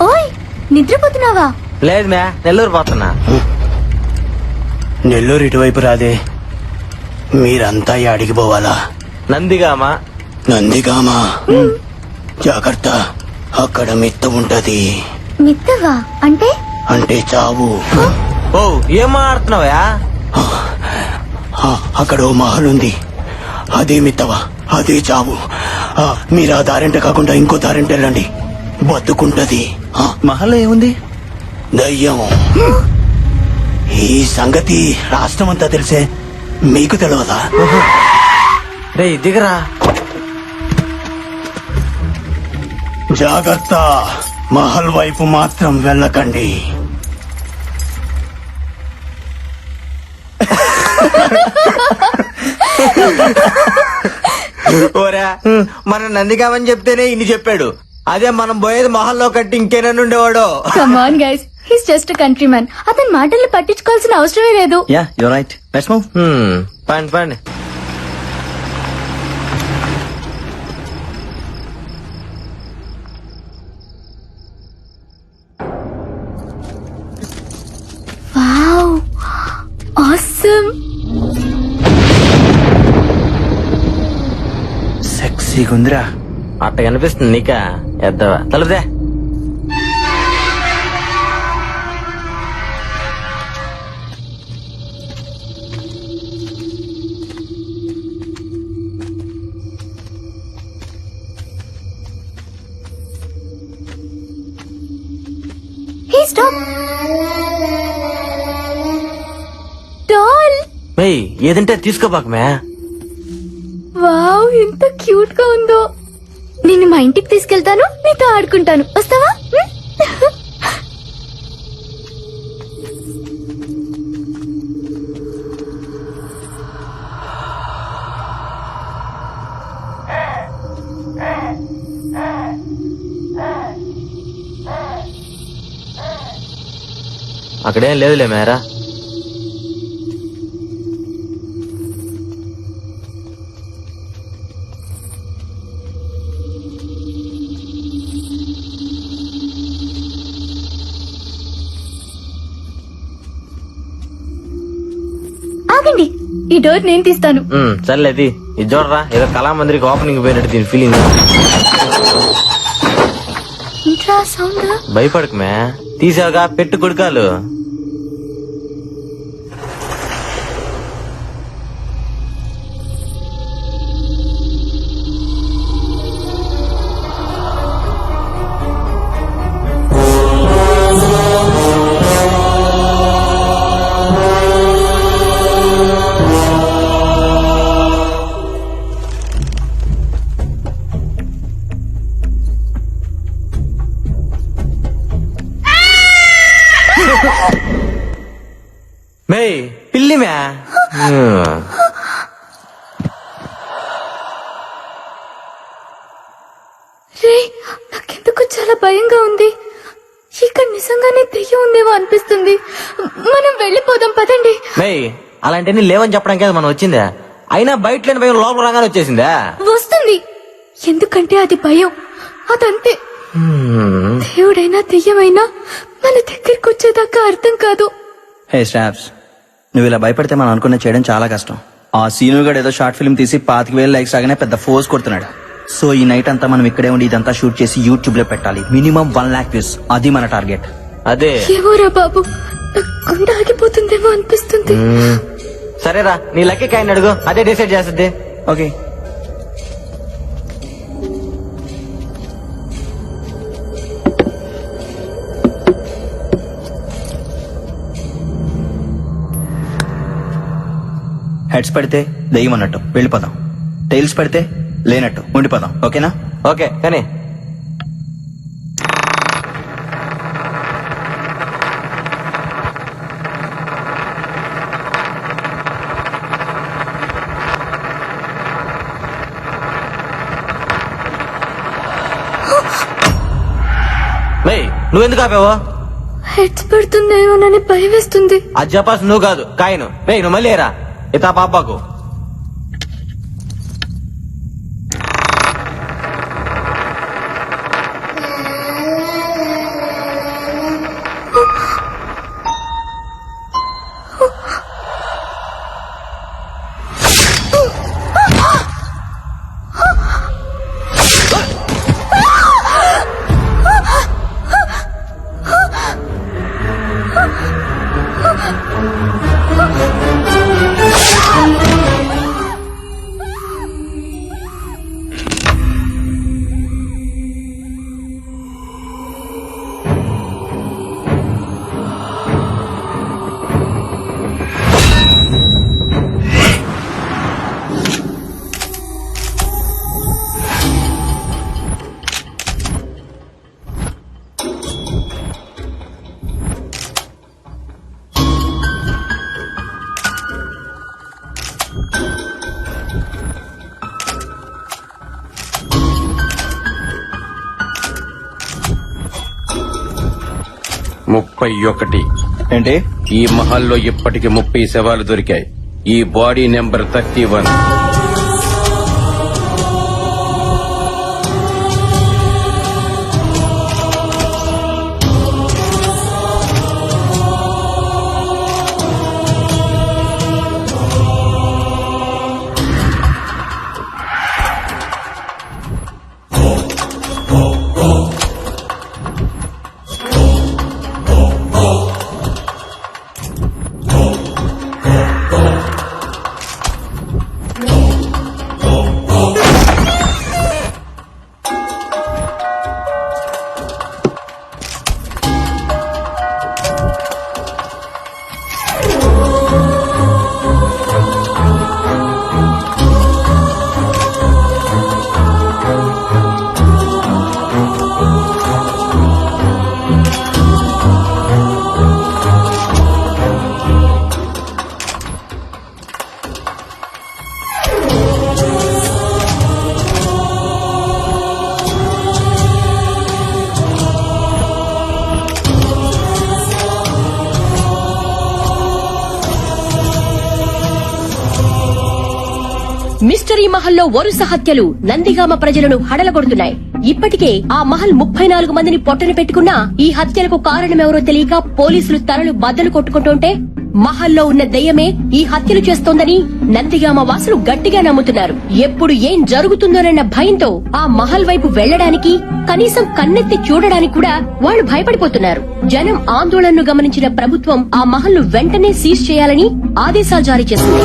ఓయ్ నిద్రపోతున్నావా? లేదు మ్యా నెల్లూరు పోతున్నా. నెల్లూరు ఇటువైపు రాదే మీరంతా అడిగి పోవాలా? నందిగామా? నందిగామా? జాగ్రత్త అక్కడ మిత్త ఉంటది. మిత్తవా? అంటే? అంటే చావు. ఓ ఏం మాట్లాడుతున్నావా ఆ, అక్కడ ఓ మహల్ ఉంది అదే మిత్తవా? అదే చావు. ఆ, మీరు ఆ దారింట కాకుండా ఇంకో దారింట వెళ్ళండి బతుకుంటది. ఆ, మహల్లో ఏముంది? దయ్యం. ఈ సంగతి రాష్ట్రం అంతా తెలిసే మీకు తెలియదా రే దిగరా. జాగ్రత్త. మహల్ వైపు మాత్రం వెళ్ళకండి. ఓరా మనం నందిగామని చెప్తేనే ఇన్ని చెప్పాడు. అదే మనం పోయేది మొహల్లో కట్టి ఇంకేనన్ను ఉండేవాడు come on guys his just country man అతని మాటల్ని పట్టించుకోవాల్సిన అవసరమే లేదు. Yeah you right let's move hmm, పండి పండి ఉందిరా అట్ట కనిపిస్తుంది నీకా? ఎద్దవా? తలుపుదే. ఏదంటే తీసుకోబాక మే వావ్ ఎంత క్యూట్గా ఉందో. నిన్ను మా ఇంటికి తీసుకెళ్తాను నీతో ఆడుకుంటాను. వస్తావా? అక్కడేం లేదులే మేరా. ఈ డోర్ నేను తీస్తాను. సర్లేది ఇది చూడరా ఏదో కళామందిరికి ఓపెనింగ్ పోయినట్టు దీని ఫీలింగ్ ఇంట్రా సౌండ్? భయపడకు మే తీసావుగా పెట్టు కొడుకాలు. మే పిల్లి మే ఉమ్. రే నాకెందుకు చాలా భయంగా ఉంది. ఇక్కడ నిజంగానే దెయ్యం ఉందేమో అనిపిస్తుంది. మనం వెళ్ళిపోదాం పదండి. మేయ్ అలాంటివన్నీ లేవని చెప్పడానికి కదా మనం వచ్చిందా. అయినా బయట లేని భయం లోపల రాగానే వచ్చేసిందా. వస్తుంది. ఎందుకంటే అది భయం. అదంతే. హ్మ్. దేవుడైనా దెయ్యమైనా మన దగ్గరికి వచ్చేదాకా అర్థం కాదు. హే స్టాప్స్ నువ్వు ఇలా భయపడితే మనం అనుకున్న చేయడం చాలా కష్టం. ఆ సీను గడు ఏదో షార్ట్ ఫిల్మ్ తీసి పాతిక వేలు లైక్స్ రాగానే పెద్ద ఫోర్స్ కొడుతున్నాడు. సో ఈ నైట్ అంతా మనం ఇక్కడే ఉండి ఇదంతా షూట్ చేసి యూట్యూబ్లో పెట్టాలి. Minimum one lakh views. అది మన టార్గెట్. అదే. బాబు? గుండె ఆగిపోతుందేమో అనిపిస్తుంది. హ్మ్. సరేరా నీ లక్కీ కాయని అడుగు. అదే డిసైడ్ చేస్తుంది. ఓకే. హెడ్స్ పడితే దెయ్యం అన్నట్టు. వెళ్ళిపోదాం. టైల్స్ పడితే లేనట్టు. ఉండిపోదాం. ఓకేనా? ఓకే కానీ. నువ్వెందుకు ఆపావు? హెడ్స్ పడుతుందేమోనని భయం వేస్తుంది అది చెప్పాల్సి నువ్వు కాదు కాయను. నువ్వు మళ్ళీ ఏరా. ita papa ko ముప్పై ఒకటి. ఏంటి? ఈ మహల్లో ఇప్పటికి ముప్పై శవాలు దొరికాయి. ఈ బాడీ నెంబర్ థర్టీ వన్. మహల్ మహల్లో వరుస హత్యలు నందిగామ ప్రజలను హడలగొడుతున్నాయి. ఇప్పటికే ఆ మహల్ ముప్పై నాలుగు మందిని పొట్టన పెట్టుకున్నా ఈ హత్యలకు కారణమెవరో తెలియక పోలీసులు తలలు బద్దలు కొట్టుకుంటుంటే మహల్లో ఉన్న దెయ్యమే ఈ హత్యలు చేస్తోందని నందిగామ వాసులు గట్టిగా నమ్ముతున్నారు. ఎప్పుడు ఏం జరుగుతుందోనన్న భయంతో ఆ మహల్ వైపు వెళ్ళడానికి కనీసం కన్నెత్తి చూడడానికి కూడా వాళ్ళు భయపడిపోతున్నారు. జనం ఆందోళనను గమనించిన ప్రభుత్వం ఆ మహల్ను వెంటనే సీజ్ చేయాలని ఆదేశాలు జారీ చేసింది.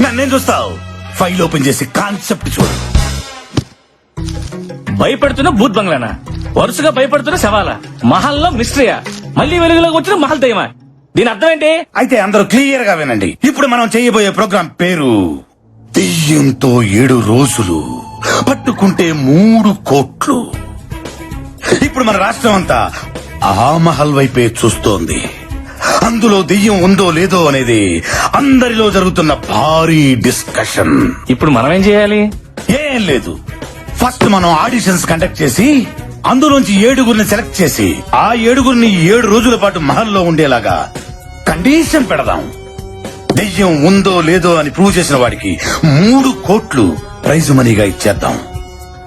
నన్నేం చూస్తావు? ఫైల్ ఓపెన్ చేసి కాన్సెప్ట్ చూడు. భయపెడుతున్న భూత్ బంగ్లానా? వరుసగా భయపడుతున్న శవాల? మహల్లో మిస్టరీయా? మళ్ళీ వెలుగులోకి వచ్చిన మహల్ దయ్యమా? దీని అర్థం ఏంటి? అయితే అందరూ క్లియర్గా వినండి. ఇప్పుడు మనం చేయబోయే ప్రోగ్రాం పేరు దెయ్యంతో ఏడు రోజులు పట్టుకుంటే మూడు కోట్లు. ఇప్పుడు మన రాష్ట్రం అంతా ఆ మహల్ వైపే చూస్తోంది. అందులో దెయ్యం ఉందో లేదో అనేది అందరిలో జరుగుతున్న భారీ డిస్కషన్. ఇప్పుడు మనం ఏం చేయాలి? ఏం లేదు. ఫస్ట్ మనం ఆడిషన్స్ కండక్ట్ చేసి అందులోంచి ఏడుగురిని సెలెక్ట్ చేసి ఆ ఏడుగురిని ఏడు రోజుల పాటు మహల్లో ఉండేలాగా కండిషన్ పెడదాం. దెయ్యం ఉందో లేదో అని ప్రూవ్ చేసిన వాడికి మూడు కోట్లు ప్రైజ్ మనీగా ఇచ్చేద్దాం.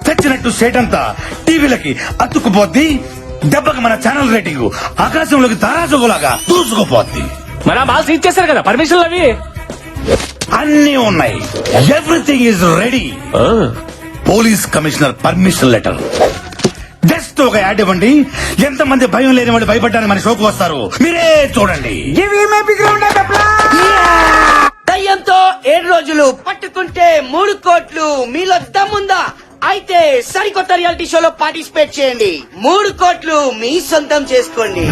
తెచ్చినట్టు సేట్ అంతా టీవీలకి అతుక్కుపోద్ది దెబ్బకి మన ఛానల్ రేటింగ్ ఆకాశంలోకి తారాజుగులాగా దూసుకుపోద్ది. ఆ బాల్స్ ఇచ్చేసారు కదా పర్మిషన్లు అవి? అన్నీ ఉన్నాయి. Everything is ready police commissioner permission letter just ఒక యాడ్ ఇవ్వండి. ఎంతమంది భయం లేని వాళ్ళు భయపడ్డానికి మన షోకు వస్తారు. మీరే చూడండి. దయ్యంతో ఏడు రోజులు పట్టుకుంటే మూడు కోట్లు. మీలో దమ్ముందా? అయితే సరికొత్త రియాలిటీ షోలో పార్టిసిపేట్ చేయండి. మూడు కోట్లు మీ సొంతం చేసుకోండి.